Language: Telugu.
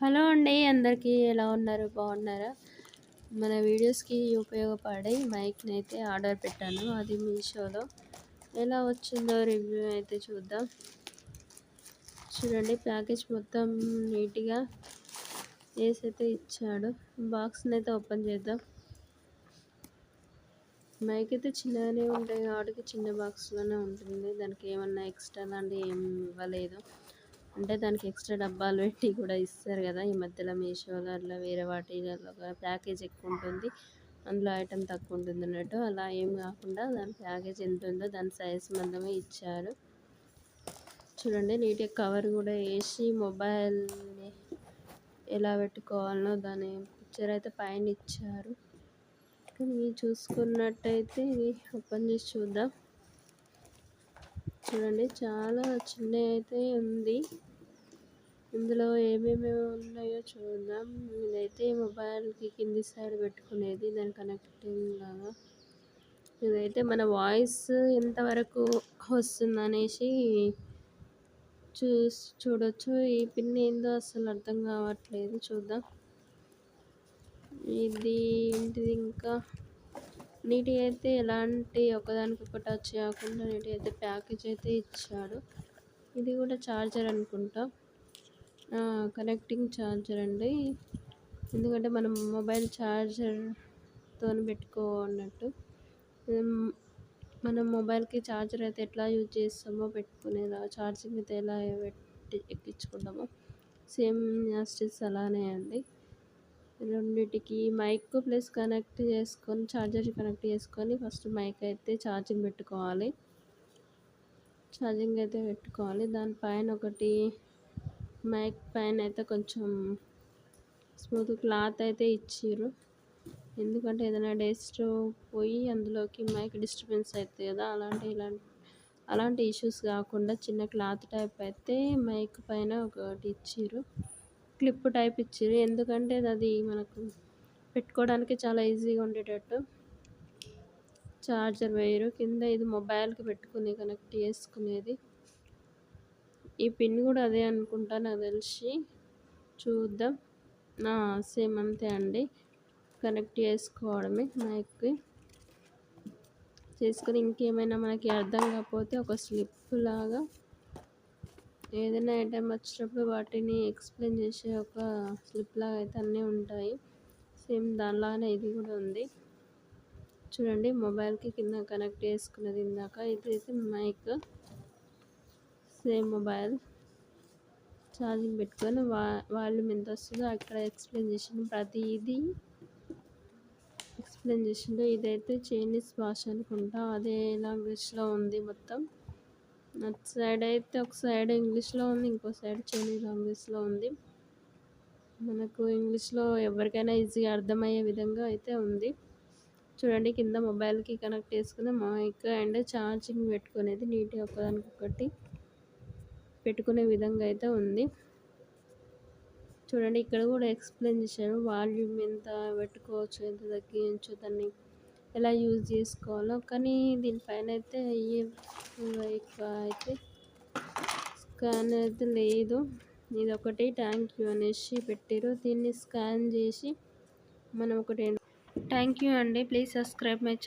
హలో అండి అందరికీ ఎలా ఉన్నారు? బాగున్నారా? మన వీడియోస్కి ఉపయోగపడే మైక్ని అయితే ఆర్డర్ పెట్టాను అది మీషోలో. ఎలా వచ్చిందో రివ్యూ అయితే చూద్దాం. చూడండి ప్యాకేజ్ మొత్తం నీట్గా వేసి అయితే ఇచ్చాడు బాక్స్ని అయితే ఓపెన్ చేద్దాం. మైక్ అయితే చిన్నగానే ఉంటాయి కాబట్టి చిన్న బాక్స్లోనే ఉంటుంది దానికి ఏమన్నా ఎక్స్ట్రా లాంటివి ఏం ఇవ్వలేదు. అంటే దానికి ఎక్స్ట్రా డబ్బాలు పెట్టి కూడా ఇస్తారు కదా. ఈ మధ్యలో మీషోలో అట్లా వేరే వాటిలలో ప్యాకేజ్ ఎక్కువ ఉంటుంది. అందులో ఐటెం తక్కువ ఉంటుంది అన్నట్టు. అలా ఏం కాకుండా దాని ప్యాకేజ్ ఎంత ఉందో దాని సైజ్ మందమే ఇచ్చారు. చూడండి నీట్గా కవర్ కూడా వేసి మొబైల్ని ఎలా పెట్టుకోవాలనో దాని పిక్చర్ అయితే పైన ఇచ్చారు. కానీ చూసుకున్నట్టయితే ఓపెన్ చేసి చూద్దాం. చూడండి చాలా చిన్న అయితే ఉంది. ఇందులో ఏమేమి ఉన్నాయో చూద్దాం. ఇదైతే మొబైల్కి కింది సైడ్ పెట్టుకునేది దాని కనెక్టింగ్ లాగా. ఇదైతే మన వాయిస్ ఎంతవరకు వస్తుంది అనేసి చూసి చూడొచ్చు. ఈ పిన్ ఏందో అసలు అర్థం కావట్లేదు. చూద్దాం. ఇది ఏంటిది ఇంకా? నీటి అయితే ఎలాంటి ఒకదానికొకటి టచ్ కాకుండా నీటి అయితే ప్యాకేజ్ అయితే ఇచ్చాడు. ఇది కూడా ఛార్జర్ అనుకుంటా. కనెక్టింగ్ ఛార్జర్ అండి. ఎందుకంటే మనం మొబైల్ ఛార్జర్తో పెట్టుకోనట్టు. మనం మొబైల్కి ఛార్జర్ అయితే ఎట్లా యూజ్ చేస్తామో పెట్టుకునేలా ఛార్జింగ్ అయితే ఎలా పెట్టి ఎక్కించుకుంటామో సేమ్ యాస్టిస్ అలానే అండి. రెండింటికి మైక్ ప్లస్ కనెక్ట్ చేసుకొని ఛార్జర్ కనెక్ట్ చేసుకొని ఫస్ట్ మైక్ అయితే ఛార్జింగ్ పెట్టుకోవాలి. ఛార్జింగ్ అయితే పెట్టుకోవాలి. దానిపైన ఒకటి మైక్ పైన అయితే కొంచెం స్మూత్ క్లాత్ అయితే ఇచ్చారు ఎందుకంటే ఏదైనా డస్ట్ పోయి అందులోకి మైక్ డిస్టర్బెన్స్ అవుతుంది కదా అలాంటి ఇలాంటి అలాంటి ఇష్యూస్ కాకుండా చిన్న క్లాత్ టైప్ అయితే మైక్ పైన ఒకటి ఇచ్చారు క్లిప్ టైప్ ఇచ్చారు ఎందుకంటే అది మనకు పెట్టుకోవడానికి చాలా ఈజీగా ఉండేటట్టు. చార్జర్ వేయరు. కింద ఇది మొబైల్కి పెట్టుకుని కనెక్ట్ చేసుకునేది. ఈ పిన్ కూడా అదే అనుకుంటా నాకు తెలిసి. చూద్దాం. సేమ్ అంతే అండి. కనెక్ట్ చేసుకోవడమే మైక్కి. చేసుకొని ఇంకేమైనా మనకి అర్థం కాకపోతే ఒక స్లిప్ లాగా ఏదైనా ఐటెం వచ్చినప్పుడు వాటిని ఎక్స్ప్లెయిన్ చేసే ఒక స్లిప్ లాగా అయితే అన్నీ ఉంటాయి. సేమ్ దానిలాగానే ఇది కూడా ఉంది. చూడండి మొబైల్కి కింద కనెక్ట్ చేసుకున్నది ఇందాక. ఇది అయితే మైక్. సేమ్ మొబైల్ ఛార్జింగ్ పెట్టుకొని వా వాల్యూమ్ ఎంత వస్తుందో అక్కడ ఎక్స్ప్లెయిన్ చేసిండు ప్రతిదీ. ఎక్స్ప్లెయిన్ చేసిండు. ఇదైతే చైనీస్ భాష అనుకుంటా. అదే లాంగ్వేజ్లో ఉంది మొత్తం. అటు సైడ్ అయితే ఒక సైడ్ ఇంగ్లీష్లో ఉంది ఇంకో సైడ్ చైనీస్ లాంగ్వేజ్లో ఉంది. మనకు ఇంగ్లీష్లో ఎవరికైనా ఈజీగా అర్థమయ్యే విధంగా అయితే ఉంది. చూడండి కింద మొబైల్కి కనెక్ట్ చేసుకుని మైక్ అండ్ ఛార్జింగ్ పెట్టుకునేది నీట్గా ఒకదానికొకటి. పెట్టుకునే విధంగా అయితే ఉంది. చూడండి ఇక్కడ కూడా ఎక్స్ప్లెయిన్ చేశాను వాల్యూమ్ ఎంత పెట్టుకోవచ్చు ఎంత తగ్గించు దాన్ని ఎలా యూజ్ చేసుకోవాలో. కానీ దీనిపైన అయితే అయితే స్కాన్ అయితే లేదు. ఇది ఒకటి థ్యాంక్ యూ అనేసి పెట్టారు దీన్ని స్కాన్ చేసి మనం ఒకటి థ్యాంక్ యూ అండి. Please subscribe my channel